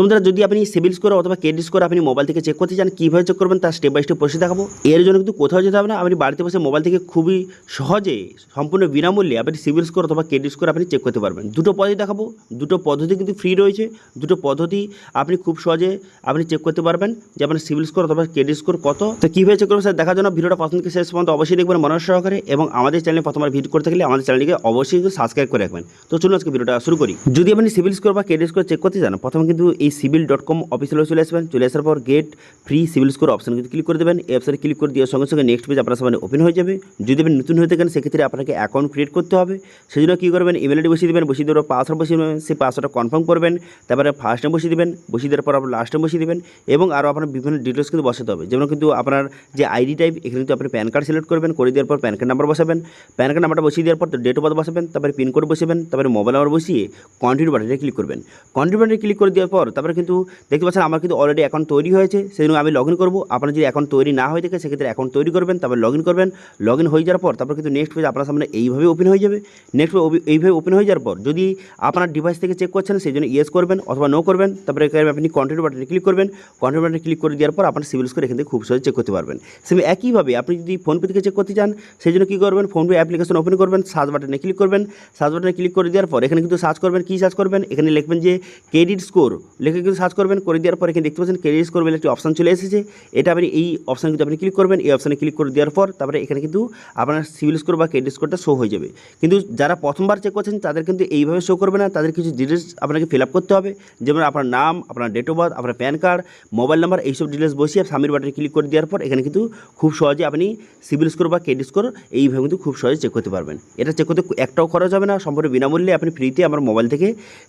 তোমরা যদি আপনি সিভিল স্কোর অথবা ক্রেডিট স্কোর আপনি মোবাইল থেকে চেক করতে চান, কীভাবে চেক করবেন তার স্টেপ বাই স্টেপ প্রসেস দেখাবো। এর জন্য কিন্তু কোথাও যেতে হবে না। আপনি বাড়িতে বসে মোবাইল থেকে খুবই সহজে, সম্পূর্ণ বিনামূল্যে আপনি সিভিল স্কোর অথবা ক্রেডিট স্কোর আপনি চেক করতে পারবেন। দুটো পদ্ধতি দেখাবো। দুটো পদ্ধতি কিন্তু ফ্রি রয়েছে। দুটো পদ্ধতি আপনি খুব সহজে আপনি চেক করতে পারবেন যে আপনার সিভিল স্কোর অথবা ক্রেডিট স্কোর কত। তো কীভাবে চেক করবেন স্যার দেখার জন্য ভিডিওটা পছন্দ শেষ পর্যন্ত অবশ্যই দেখবেন মনোজ সহকারে এবং আমাদের চ্যানেলে প্রথমবার ভিজিট করতে গেলে আমাদের চ্যানেলটিকে অবশ্যই সাবস্ক্রাইব করে রাখবেন। তো চলুন আজকে ভিডিওটা শুরু করি। যদি আপনি সিভিল স্কোর বা ক্রেডিট স্কোর চেক করতে চান, প্রথমে কিন্তু এই সিভিল ডট কম অফিসিয়ালে চলে আসবেন। চলে আসার পর get free CIBIL score option কিন্তু ক্লিক করে দেবেন। এই অপশনে ক্লিক করে দেওয়ার সঙ্গে সঙ্গে নেক্সট পেজ আপনার সামনে ওপেন হয়ে যাবে। যদি আপনি নতুন হয়ে থাকেন, সেক্ষেত্রে আপনাকে অ্যাকাউন্ট ক্রিয়েট করতে হবে। সেই জন্য কী করবেন? ইমেল আইডি বসিয়ে দেবেন, বসিয়ে দেওয়ার পাসওয়ার্ড বসিয়ে দেবেন, সেই পাসওয়ার্ডটা কনফার্ম করবেন। তারপরে ফার্স্ট টাইম বসিয়ে দেবেন, বসিয়ে দেওয়ার পর আপনার লাস্ট টাইম বসিয়ে দেবেন এবং আরও আপনার বিভিন্ন ডিটেলস কিন্তু বসাতে হবে। যেমন কিন্তু আপনার যে আইডি টাইপ এখানে কিন্তু আপনি প্যান কার্ড সিলেক্ট করবেন, করে দেওয়ার পর প্যান কার্ড নাম্বার বসাবেন। প্যান কার্ড নাম্বারটা বসিয়ে দেওয়ার পর ডেট অফ বার্থ বসাবেন, তারপরে পিনকোড বসাবেন, তারপরে মোবাইল নাম্বার বসিয়ে কন্টিনিউ বাটনে ক্লিক করবেন। কন্টিনিউ বাটনে ক্লিক করে দেওয়ার পর তারপরে কিন্তু দেখতে পাচ্ছেন আমার কিন্তু অলরেডি অ্যাকাউন্ট তৈরি হয়েছে সেই জন্য আমি লগ ইন করব। আপনার যদি অ্যাকাউন্ট তৈরি না হয়ে থাকে, সেক্ষেত্রে অ্যাকাউন্ট তৈরি করবেন, তারপর লগ ইন করবেন। লগ ইন হয়ে যাওয়ার পর, তারপর কিন্তু নেক্সট পেজ আপনার সামনে এইভাবে ওপেন হয়ে যাবে। নেক্সট এইভাবে ওপেন হয়ে যাওয়ার পর, যদি আপনার ডিভাইস থেকে চেক করছেন সেই জন্য ইয়েস করবেন অথবা নো করবেন, তারপরে আপনি কন্টিনিউ বাটনে ক্লিক করবেন। কন্টিনিউ বাটনে ক্লিক করে দেওয়ার পর, আপনার সিভিল স্কোর এখান থেকে খুব সহজে চেক করতে পারবেন। সেমি একইভাবে আপনি যদি ফোনপে থেকে চেক করতে চান সেই জন্য কী করবেন ফোনপে অ্যাপ্লিকেশন ওপেন করবেন সার্চ বাটনে ক্লিক করবেন। সার্চ বাটনে ক্লিক করে দেওয়ার পর, এখানে কিন্তু সার্চ করবেন, কী সার্চ করবেন? এখানে লিখবেন যে ক্রেডিট স্কোর লিখে কিন্তু সার্চ করবেন, করে দেওয়ার পর এখানে দেখতে পাচ্ছেন ক্রেডিট স্কোর বলে একটি অপশন চলে এসেছে। এটা আপনি এই অপশান কিন্তু আপনি ক্লিক করবেন, এই অপশানে ক্লিক করে দেওয়ার পর তারপরে এখানে কিন্তু আপনার সিভিল স্কোর বা ক্রেডিট স্কোরটা শো হয়ে যাবে। কিন্তু যারা প্রথমবার চেক করছেন, তাদের কিন্তু এইভাবে শো করবে না, তাদের কিছু ডিটেলস আপনাকে ফিল আপ করতে হবে। যেমন আপনার নাম, আপনার ডেট অফ বার্থ আপনার প্যান কার্ড মোবাইল নাম্বার এইসব ডিটেলস বসিয়ে সামির বাটনে ক্লিক করে দেওয়ার পর এখানে কিন্তু খুব সহজে আপনি সিভিল স্কোর বা ক্রেডিট স্কোর এইভাবে কিন্তু খুব সহজে চেক করতে পারবেন। এটা চেক করতে একটাও খরচ হবে না, সম্পূর্ণ বিনামূল্যে আপনি ফ্রিতে আমার মোবাইল থেকে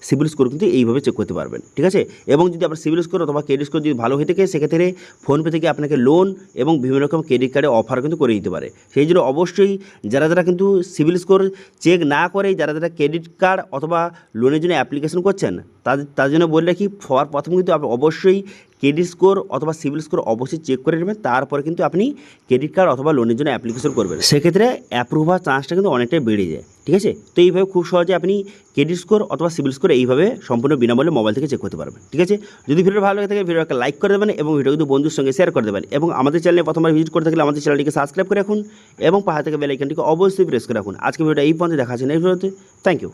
সিভিল স্কোর কিন্তু এইভাবে চেক করতে পারবেন। ঠিক আছে? এবং যদি আপনার সিভিল স্কোর অথবা ক্রেডিট স্কোর যদি ভালো হয়ে থাকে, সেক্ষেত্রে ফোনপে থেকে আপনাকে লোন এবং বিভিন্ন রকম ক্রেডিট কার্ডে অফার কিন্তু করে দিতে পারে। সেই জন্য অবশ্যই যারা যারা কিন্তু সিভিল স্কোর চেক না করে যারা যারা ক্রেডিট কার্ড অথবা লোনের জন্য অ্যাপ্লিকেশন করছেন, তাদের তার জন্য বলে রাখি সবার প্রথম কিন্তু অবশ্যই ক্রেডিট স্কোর অথবা সিভিল স্কোর অবশ্যই চেক করে নেবেন, তারপরে কিন্তু আপনি ক্রেডিট কার্ড অথবা লোনের জন্য অ্যাপ্লিকেশন করবেন। সেক্ষেত্রে অ্যাপ্রুভ হওয়ার চান্সটা কিন্তু অনেকটাই বেড়ে যায়, ঠিক আছে? তো এইভাবে খুব সহজে আপনি ক্রেডিট স্কোর অথবা সিভিল স্কোর এইভাবে সম্পূর্ণ বিনামূল্যে মোবাইল থেকে চেক করতে পারবেন, ঠিক আছে? যদি ভিডিও ভালো লাগে থাকে ভিডিওকে লাইক করে দেবেন এবং ভিডিও কিন্তু বন্ধুর সঙ্গে শেয়ার করে দেবেন এবং আমাদের চ্যানেলে প্রথমবার ভিজিট করে থাকলে আমাদের চ্যানেলটিকে সাবস্ক্রাইব করে রাখুন এবং পাহাড় থেকে বেলাইকনটিকে অবশ্যই প্রেস করে রাখুন। আজকে ভিডিওটা এই পর্যন্ত, দেখা আছে নেক্সট ভিডিওতে থ্যাংক ইউ